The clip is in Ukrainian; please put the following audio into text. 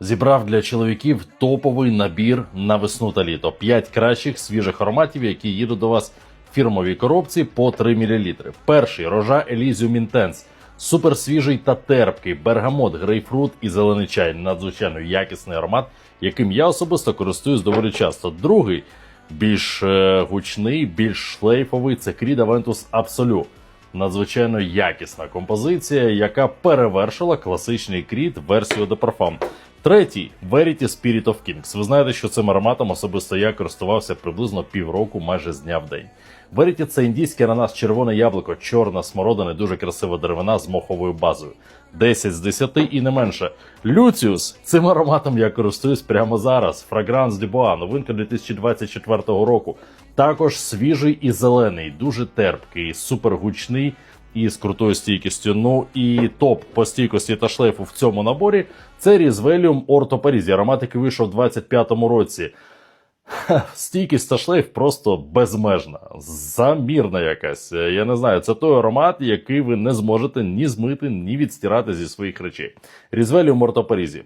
Зібрав для чоловіків топовий набір на весну та літо. П'ять кращих свіжих ароматів, які їдуть до вас в фірмовій коробці по 3 мл. Перший рожа Elysium Intense. Супер свіжий та терпкий бергамот, грейпфрут і зелений чай. Надзвичайно якісний аромат, яким я особисто користуюсь доволі часто. Другий більш е, гучний, більш шлейфовий це Creed Aventus Absolu. Надзвичайно якісна композиція, яка перевершила класичний кріт версію de Parfum. Третій Verity Spirit of Kings. Ви знаєте, що цим ароматом особисто я користувався приблизно півроку, майже з дня в день. Verity – це індійське ананас, червоне яблуко, чорна смородина, дуже красива деревина з моховою базою. 10 з 10 і не менше. Люціус. Цим ароматом я користуюсь прямо зараз. Фрагранс Дюбуа, новинка 2024 року. Також свіжий і зелений, дуже терпкий, супергучний і з крутою стійкістю. Ну і топ по стійкості та шлейфу в цьому наборі це Різвеліум Орто. Аромат, який вийшов у 25-му році. Стійкість та шлейф просто безмежна, замірна якась. Я не знаю, це той аромат, який ви не зможете ні змити, ні відстирати зі своїх речей. Різвеліум Орто Парізі.